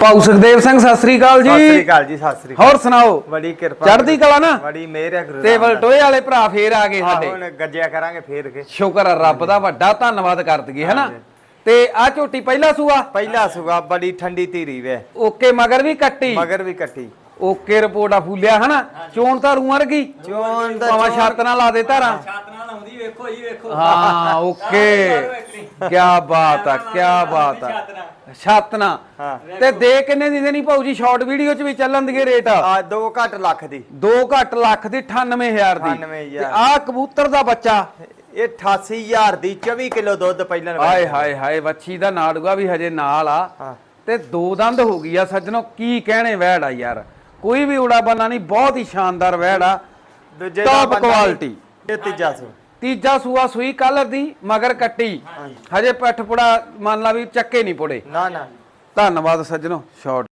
ਭਾਊ ਸੁਖਦੇਵ ਸਿੰਘ ਸਤਿ ਸ੍ਰੀ ਅਕਾਲ ਸਤਿ ਸ੍ਰੀ ਜੀ ਅਕਾਲ ਜੀ ਸਤਿ ਸ੍ਰੀ ਅਕਾਲ। ਹੋਰ ਸੁਣਾਓ? ਬੜੀ ਕਿਰਪਾ ਚੜ੍ਹਦੀ ਕਲਾ ਨਾ? ਬੜੀ ਮਿਹਰ ਹੈ ਗੁਰੂ ਤੇ। ਵਲਟੋਏ ਵਾਲੇ ਭਰਾ ਫੇਰ ਆ ਗਏ ਸਾਡੇ। ਹੁਣ ਗੱਜਿਆ ਕਰਾਂਗੇ ਫੇਰ ਕੇ। ਸ਼ੁਕਰ ਆ ਰੱਬ ਦਾ ਵੱਡਾ ਧੰਨਵਾਦ ਕਰ ਦਈਏ ਹਨਾ ਤੇ ਆ ਝੋਟੀ ਪਹਿਲਾ ਸੂਆ? ਪਹਿਲਾ ਸੁਗਾ ਬੜੀ ਠੰਡੀ ਧੀਰੀ ਵੇ। ਓਕੇ ਮਗਰ ਵੀ ਕੱਟੀ। ਮਗਰ ਵੀ ਕੱਟੀ। ਓਕੇ ਰਿਪੋਰਟ ਆ ਫੁੱਲਿਆ ਹਨਾ ਚੋਣ ਤਾਂ ਰੂਆਂ ਰਗੀ ਚੋਣ ਦਾ ਚੋਣ- ਛੱਤ ਨਾਲ ਲਾ ਦੇ ਧਾਰਾਂ। ਵੇਖੋ ਜੀ ਵੇਖੋ। ਹਾਂ ਓਕੇ। ਕੀ ਬਾਤ ਆ ਕੀ ਬਾਤ ਆ। ਛਾਤ ਨਾਲ ਛੱਤ ਨਾ ਹਾਂ। ਤੇ ਦੇ ਕਿੰਨੇ ਦੀ ਦੇਣੀ ਭਾਊ ਜੀ? ਸ਼ਾਰਟ ਵੀਡੀਓ ਚ ਵੀ ਚੱਲਣ ਦੀ ਰੇਟ ਆ? ਆ ਦੋ ਘੱਟ ਲੱਖ ਦੀ। 2 ਘੱਟ ਲੱਖ ਦੀ 98000 ਦੀ। 98,000 ਤੇ ਆ ਕਬੂਤਰ ਦਾ ਬੱਚਾ? ਇਹ 88000 ਦੀ 24 ਕਿਲੋ ਦੁੱਧ ਪਹਿਲਾਂ ਹਾਏ ਹਾਏ ਹਾਏ ਵੱਛੀ ਦਾ ਨਾੜੂਆ ਵੀ ਹਜੇ ਨਾਲ ਆ। ਤੇ ਦੋ ਦੰਦ ਹੋ ਗਈ ਆ ਸੱਜਣੋ ਕੀ ਕਹਿਣੇ ਵਹਿੜ ਆ ਯਾਰ। ਕੋਈ ਵੀ ਉੜਾ ਬੰਨਾ ਨਹੀਂ ਬਹੁਤ ਹੀ ਸ਼ਾਨਦਾਰ ਵਹਿੜ ਆ। ਦੂਜੇ ਬੰਦਾ quality। ਇਹ ਤੀਜਾ ਸੂ। ਤੀਜਾ ਸੂਆ ਸੂਈ ਕਲਰ ਦੀ ਮਗਰ ਕੱਟੀ। ਹਜੇ। ਪੱਠ ਪੁੜਾ ਮੰਨ ਲਾ ਵੀ ਚੱਕੇ ਨਹੀਂ ਪੁੜੇ। ਨਾ ਨਾ। ਧੰਨਵਾਦ ਸੱਜਣੋ ਸ਼ਾਰਟ